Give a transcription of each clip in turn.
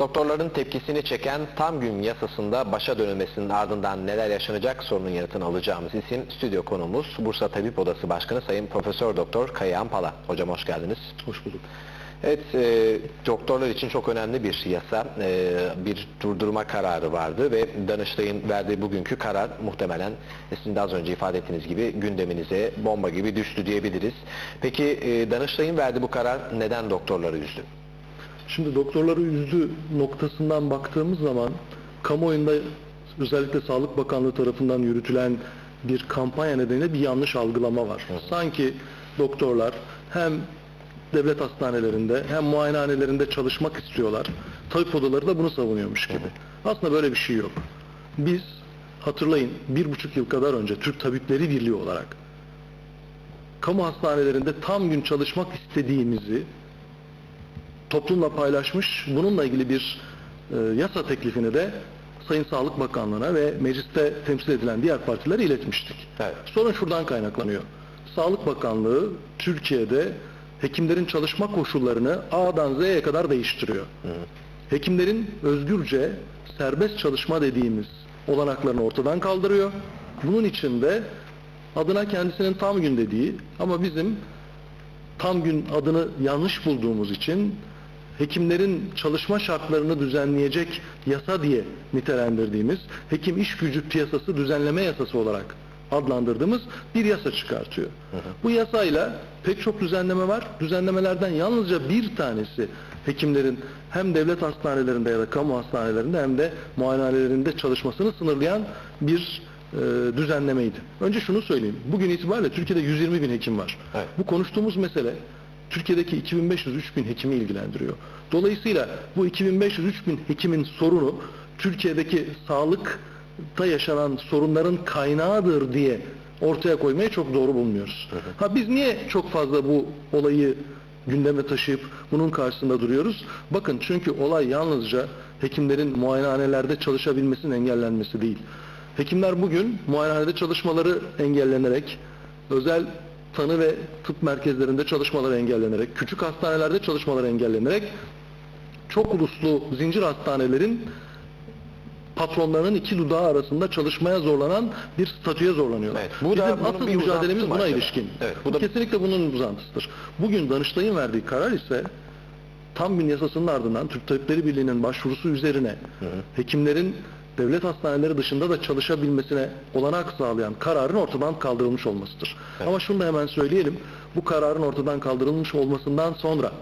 Doktorların tepkisini çeken tam gün yasasında başa dönülmesinin ardından neler yaşanacak sorunun yanıtını alacağımız isim stüdyo konuğumuz Bursa Tabip Odası Başkanı Sayın Profesör Doktor Kayahan Pala. Hocam hoş geldiniz. Hoş bulduk. Evet, e, doktorlar için çok önemli bir yasa, e, bir durdurma kararı vardı ve Danıştay'ın verdiği bugünkü karar muhtemelen sizin de az önce ifade ettiğiniz gibi gündeminize bomba gibi düştü diyebiliriz. Peki e, Danıştay'ın verdiği bu karar neden doktorları üzdü? Şimdi doktorları üzdü noktasından baktığımız zaman kamuoyunda özellikle Sağlık Bakanlığı tarafından yürütülen bir kampanya nedeniyle bir yanlış algılama var. Sanki doktorlar hem devlet hastanelerinde hem muayenehanelerinde çalışmak istiyorlar. Tabip odaları da bunu savunuyormuş gibi. Aslında böyle bir şey yok. Biz hatırlayın bir buçuk yıl kadar önce Türk Tabipleri Birliği olarak kamu hastanelerinde tam gün çalışmak istediğimizi toplumla paylaşmış. Bununla ilgili bir e, yasa teklifini de Sayın Sağlık Bakanlığı'na ve mecliste temsil edilen diğer partilere iletmiştik. Evet. Sorun şuradan kaynaklanıyor. Sağlık Bakanlığı Türkiye'de hekimlerin çalışma koşullarını A'dan Z'ye kadar değiştiriyor. Hekimlerin özgürce serbest çalışma dediğimiz olanaklarını ortadan kaldırıyor. Bunun için de adına kendisinin tam gün dediği ama bizim tam gün adını yanlış bulduğumuz için hekimlerin çalışma şartlarını düzenleyecek yasa diye nitelendirdiğimiz hekim iş gücü piyasası düzenleme yasası olarak adlandırdığımız bir yasa çıkartıyor. Bu yasayla pek çok düzenleme var. Düzenlemelerden yalnızca bir tanesi hekimlerin hem devlet hastanelerinde ya da kamu hastanelerinde hem de muayenehanelerinde çalışmasını sınırlayan bir e, düzenlemeydi. Önce şunu söyleyeyim. Bugün itibariyle Türkiye'de 120 bin hekim var. Evet. Bu konuştuğumuz mesele Türkiye'deki 2500-3000 hekimi ilgilendiriyor. Dolayısıyla bu 2500-3000 hekimin sorunu Türkiye'deki sağlıkta yaşanan sorunların kaynağıdır diye ortaya koymayı çok doğru bulmuyoruz. Ha biz niye çok fazla bu olayı gündeme taşıyıp bunun karşısında duruyoruz? Bakın çünkü olay yalnızca hekimlerin muayenehanelerde çalışabilmesinin engellenmesi değil. Hekimler bugün muayenehanede çalışmaları engellenerek, özel tanı ve tıp merkezlerinde çalışmaları engellenerek, küçük hastanelerde çalışmaları engellenerek, çok uluslu zincir hastanelerin patronlarının iki dudağı arasında çalışmaya zorlanan bir statüye zorlanıyorlar. Evet, bu da Bizim bunun asıl bir mücadelemiz buna acaba? ilişkin. Evet, bu bu da- kesinlikle bunun uzantısıdır. Bugün Danıştay'ın verdiği karar ise tam gün yasasının ardından Türk Tabipleri Birliği'nin başvurusu üzerine hekimlerin devlet hastaneleri dışında da çalışabilmesine olanak sağlayan kararın ortadan kaldırılmış olmasıdır. Ama şunu da hemen söyleyelim. Bu kararın ortadan kaldırılmış olmasından sonra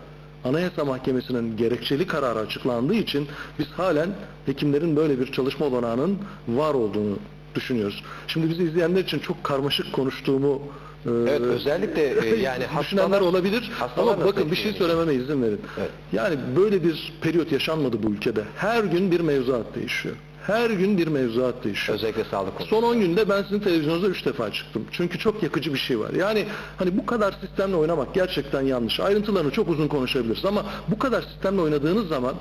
Anayasa Mahkemesi'nin gerekçeli kararı açıklandığı için biz halen hekimlerin böyle bir çalışma olanağının var olduğunu düşünüyoruz. Şimdi bizi izleyenler için çok karmaşık konuştuğumu e, Evet, özellikle, e, yani hastalar- olabilir hastalar ama bakın bir şey etkileniyor? söylememe izin verin. Evet. Yani böyle bir periyot yaşanmadı bu ülkede. Her gün bir mevzuat değişiyor. Her gün bir mevzuat değişiyor. Özellikle sağlık konusu. Son 10 günde ben sizin televizyonunuzda 3 defa çıktım. Çünkü çok yakıcı bir şey var. Yani hani bu kadar sistemle oynamak gerçekten yanlış. Ayrıntılarını çok uzun konuşabiliriz ama bu kadar sistemle oynadığınız zaman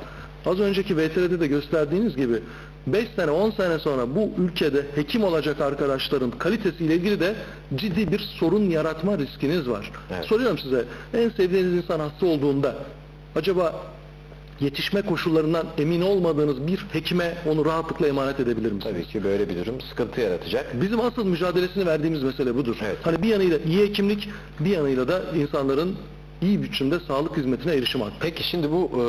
az önceki VTR'de de gösterdiğiniz gibi 5 sene 10 sene sonra bu ülkede hekim olacak arkadaşların kalitesiyle ilgili de ciddi bir sorun yaratma riskiniz var. Evet. Soruyorum size en sevdiğiniz insan hasta olduğunda acaba yetişme koşullarından emin olmadığınız bir hekime onu rahatlıkla emanet edebilir misiniz? Tabii ki böyle bir durum sıkıntı yaratacak. Bizim asıl mücadelesini verdiğimiz mesele budur. Evet. Hani bir yanıyla iyi hekimlik, bir yanıyla da insanların iyi biçimde sağlık hizmetine erişim hakkı. Peki şimdi bu e,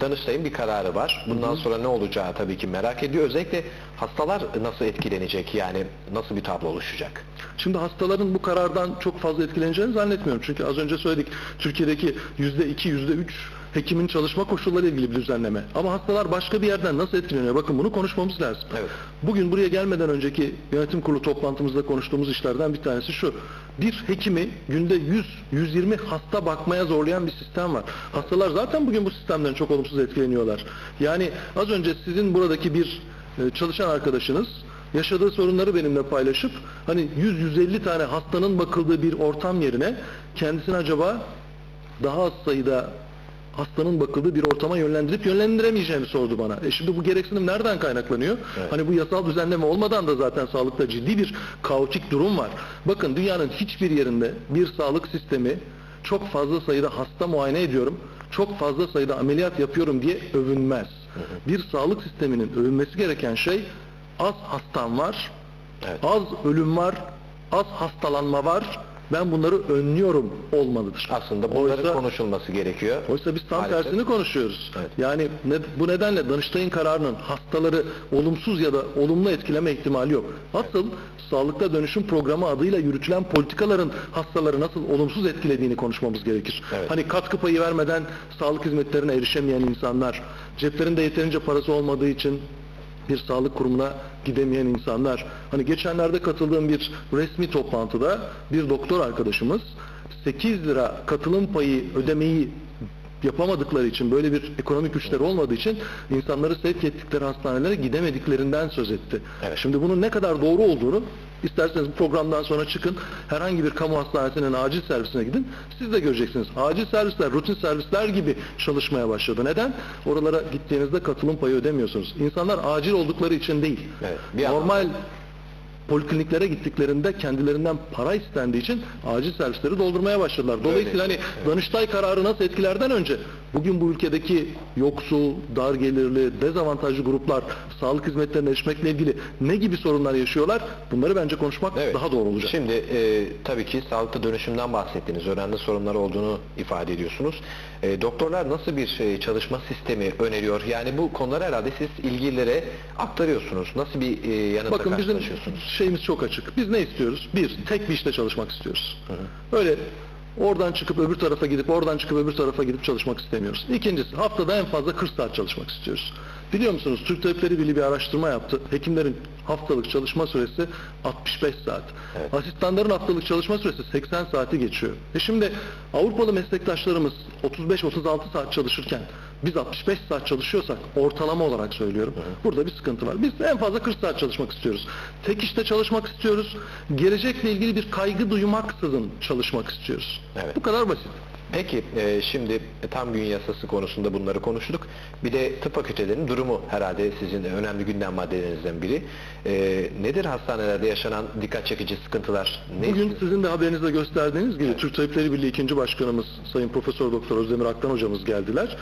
Danıştay'ın bir kararı var. Bundan sonra ne olacağı tabii ki merak ediyor. Özellikle hastalar nasıl etkilenecek yani nasıl bir tablo oluşacak? Şimdi hastaların bu karardan çok fazla etkileneceğini zannetmiyorum. Çünkü az önce söyledik Türkiye'deki yüzde iki, yüzde üç hekimin çalışma koşulları ilgili bir düzenleme. Ama hastalar başka bir yerden nasıl etkileniyor? Bakın bunu konuşmamız lazım. Evet. Bugün buraya gelmeden önceki yönetim kurulu toplantımızda konuştuğumuz işlerden bir tanesi şu. Bir hekimi günde 100-120 hasta bakmaya zorlayan bir sistem var. Hastalar zaten bugün bu sistemden çok olumsuz etkileniyorlar. Yani az önce sizin buradaki bir e, çalışan arkadaşınız yaşadığı sorunları benimle paylaşıp hani 100-150 tane hastanın bakıldığı bir ortam yerine kendisini acaba daha az sayıda hastanın bakıldığı bir ortama yönlendirip yönlendiremeyeceğini sordu bana. E şimdi bu gereksinim nereden kaynaklanıyor? Evet. Hani bu yasal düzenleme olmadan da zaten sağlıkta ciddi bir kaotik durum var. Bakın dünyanın hiçbir yerinde bir sağlık sistemi çok fazla sayıda hasta muayene ediyorum, çok fazla sayıda ameliyat yapıyorum diye övünmez. Bir sağlık sisteminin övünmesi gereken şey az hastam var, Evet. az ölüm var, az hastalanma var. Ben bunları önlüyorum olmalıdır. Aslında bunların Oysa- konuşulması gerekiyor. Oysa biz tam Maalesef. tersini konuşuyoruz. Evet. Yani ne- bu nedenle Danıştay'ın kararının hastaları olumsuz ya da olumlu etkileme ihtimali yok. Asıl sağlıkta dönüşüm programı adıyla yürütülen politikaların hastaları nasıl olumsuz etkilediğini konuşmamız gerekir. Evet. Hani katkı payı vermeden sağlık hizmetlerine erişemeyen insanlar, ceplerinde yeterince parası olmadığı için bir sağlık kurumuna gidemeyen insanlar. Hani geçenlerde katıldığım bir resmi toplantıda bir doktor arkadaşımız 8 lira katılım payı ödemeyi yapamadıkları için böyle bir ekonomik güçleri olmadığı için insanları sevk ettikleri hastanelere gidemediklerinden söz etti. Evet. Şimdi bunun ne kadar doğru olduğunu isterseniz bu programdan sonra çıkın herhangi bir kamu hastanesinin acil servisine gidin siz de göreceksiniz. Acil servisler rutin servisler gibi çalışmaya başladı. Neden? Oralara gittiğinizde katılım payı ödemiyorsunuz. İnsanlar acil oldukları için değil. Evet, Normal polikliniklere gittiklerinde kendilerinden para istendiği için acil servisleri doldurmaya başladılar. Dolayısıyla hani Danıştay kararı nasıl etkilerden önce bugün bu ülkedeki yoksul, dar gelirli, dezavantajlı gruplar sağlık hizmetlerine erişmekle ilgili ne gibi sorunlar yaşıyorlar? Bunları bence konuşmak Evet. daha doğru olacak. Şimdi e, tabii ki sağlıklı dönüşümden bahsettiniz. Önemli sorunlar olduğunu ifade ediyorsunuz. E, doktorlar nasıl bir e, çalışma sistemi öneriyor? Yani bu konuları herhalde siz ilgililere aktarıyorsunuz. Nasıl bir e, yanıtla Bakın bizim şeyimiz çok açık. Biz ne istiyoruz? Bir, tek bir işte çalışmak istiyoruz. Öyle oradan çıkıp öbür tarafa gidip oradan çıkıp öbür tarafa gidip çalışmak istemiyoruz. İkincisi haftada en fazla 40 saat çalışmak istiyoruz. Biliyor musunuz Türk Tabipleri Birliği bir araştırma yaptı. Hekimlerin haftalık çalışma süresi 65 saat. Evet. Asistanların haftalık çalışma süresi 80 saati geçiyor. E şimdi Avrupalı meslektaşlarımız 35-36 saat çalışırken biz 65 saat çalışıyorsak ortalama olarak söylüyorum. Burada bir sıkıntı var. Biz en fazla 40 saat çalışmak istiyoruz. Tek işte çalışmak istiyoruz. Gelecekle ilgili bir kaygı duymaksızın çalışmak istiyoruz. Evet. Bu kadar basit. Peki e, şimdi tam gün yasası konusunda bunları konuştuk. Bir de tıp fakültelerinin durumu herhalde sizin önemli gündem maddelerinizden biri. E, nedir hastanelerde yaşanan dikkat çekici sıkıntılar? Ne Bugün istiyor- sizin de haberinizde gösterdiğiniz gibi Evet. Türk Tabipleri Birliği 2. Başkanımız Sayın Profesör Doktor Özdemir Aktan hocamız geldiler.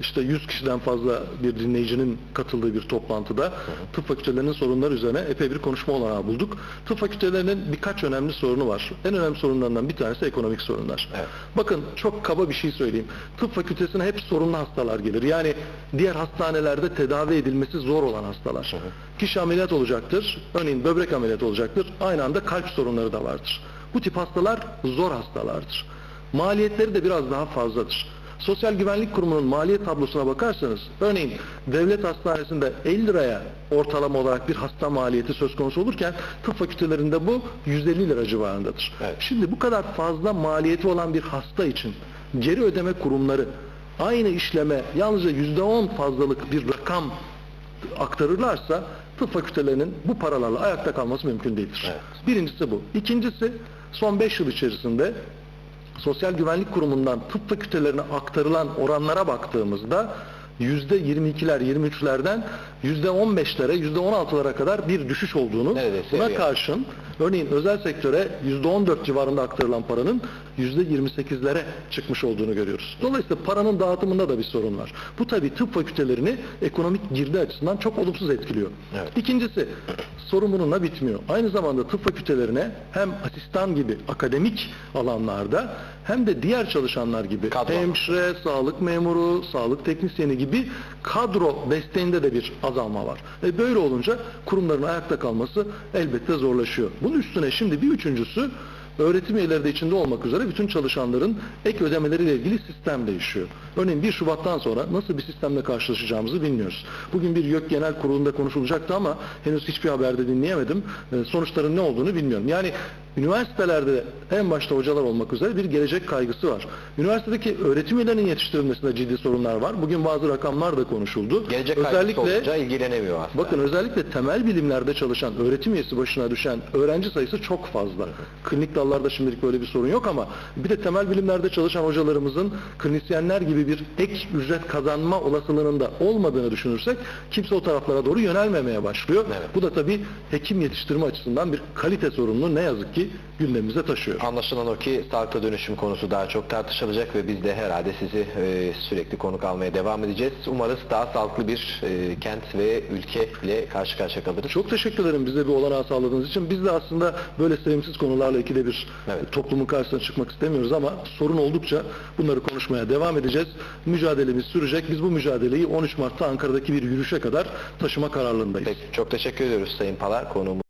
İşte 100 kişiden fazla bir dinleyicinin katıldığı bir toplantıda tıp fakültelerinin sorunları üzerine epey bir konuşma olanağı bulduk. Tıp fakültelerinin birkaç önemli sorunu var. En önemli sorunlarından bir tanesi ekonomik sorunlar. Evet. Bakın çok kaba bir şey söyleyeyim. Tıp fakültesine hep sorunlu hastalar gelir. Yani diğer hastanelerde tedavi edilmesi zor olan hastalar. Kişi ameliyat olacaktır. Örneğin böbrek ameliyatı olacaktır. Aynı anda kalp sorunları da vardır. Bu tip hastalar zor hastalardır. Maliyetleri de biraz daha fazladır. Sosyal Güvenlik Kurumu'nun maliyet tablosuna bakarsanız, örneğin devlet hastanesinde 50 liraya ortalama olarak bir hasta maliyeti söz konusu olurken tıp fakültelerinde bu 150 lira civarındadır. Evet. Şimdi bu kadar fazla maliyeti olan bir hasta için geri ödeme kurumları aynı işleme yalnızca %10 fazlalık bir rakam aktarırlarsa tıp fakültelerinin bu paralarla ayakta kalması mümkün değildir. Evet. Birincisi bu. İkincisi son 5 yıl içerisinde Sosyal Güvenlik Kurumu'ndan tıp fakültelerine aktarılan oranlara baktığımızda %22'ler, 23'lerden %15'lere, %16'lara kadar bir düşüş olduğunu, Neredeyse buna karşın örneğin özel sektöre %14 civarında aktarılan paranın %28'lere çıkmış olduğunu görüyoruz. Dolayısıyla paranın dağıtımında da bir sorun var. Bu tabii tıp fakültelerini ekonomik girdi açısından çok olumsuz etkiliyor. Evet. İkincisi, sorun bununla bitmiyor. Aynı zamanda tıp fakültelerine hem asistan gibi akademik alanlarda hem de diğer çalışanlar gibi Kadro. hemşire, sağlık memuru, sağlık teknisyeni gibi kadro desteğinde de bir azalma var. E böyle olunca kurumların ayakta kalması elbette zorlaşıyor. Bunun üstüne şimdi bir üçüncüsü öğretim üyeleri de içinde olmak üzere bütün çalışanların ek ödemeleriyle ilgili sistem değişiyor. Örneğin 1 Şubat'tan sonra nasıl bir sistemle karşılaşacağımızı bilmiyoruz. Bugün bir YÖK Genel Kurulu'nda konuşulacaktı ama henüz hiçbir haberde dinleyemedim. E, Sonuçların ne olduğunu bilmiyorum. Yani üniversitelerde en başta hocalar olmak üzere bir gelecek kaygısı var. Üniversitedeki öğretim üyelerinin yetiştirilmesinde ciddi sorunlar var. Bugün bazı rakamlar da konuşuldu. Gelecek kaygısı olunca ilgilenemiyor aslında. Bakın özellikle temel bilimlerde çalışan, öğretim üyesi başına düşen öğrenci sayısı çok fazla. Klinik dallarda şimdilik böyle bir sorun yok ama bir de temel bilimlerde çalışan hocalarımızın klinisyenler gibi bir ek ücret kazanma olasılığının da olmadığını düşünürsek kimse o taraflara doğru yönelmemeye başlıyor. Evet. Bu da tabii hekim yetiştirme açısından bir kalite sorununu ne yazık ki gündemimize taşıyor. Anlaşılan o ki sağlıklı dönüşüm konusu daha çok tartışılacak ve biz de herhalde sizi e, sürekli konuk almaya devam edeceğiz. Umarız daha sağlıklı bir e, kent ve ülke ile karşı karşıya kalırız. Çok teşekkür ederim bize bir olanağı sağladığınız için. Biz de aslında böyle sevimsiz konularla ikide bir Evet. toplumun karşısına çıkmak istemiyoruz ama sorun oldukça bunları konuşmaya devam edeceğiz. Mücadelemiz sürecek. Biz bu mücadeleyi 13 Mart'ta Ankara'daki bir yürüyüşe kadar taşıma kararlılığındayız. Peki, çok teşekkür ediyoruz Sayın Pala konuğumuz.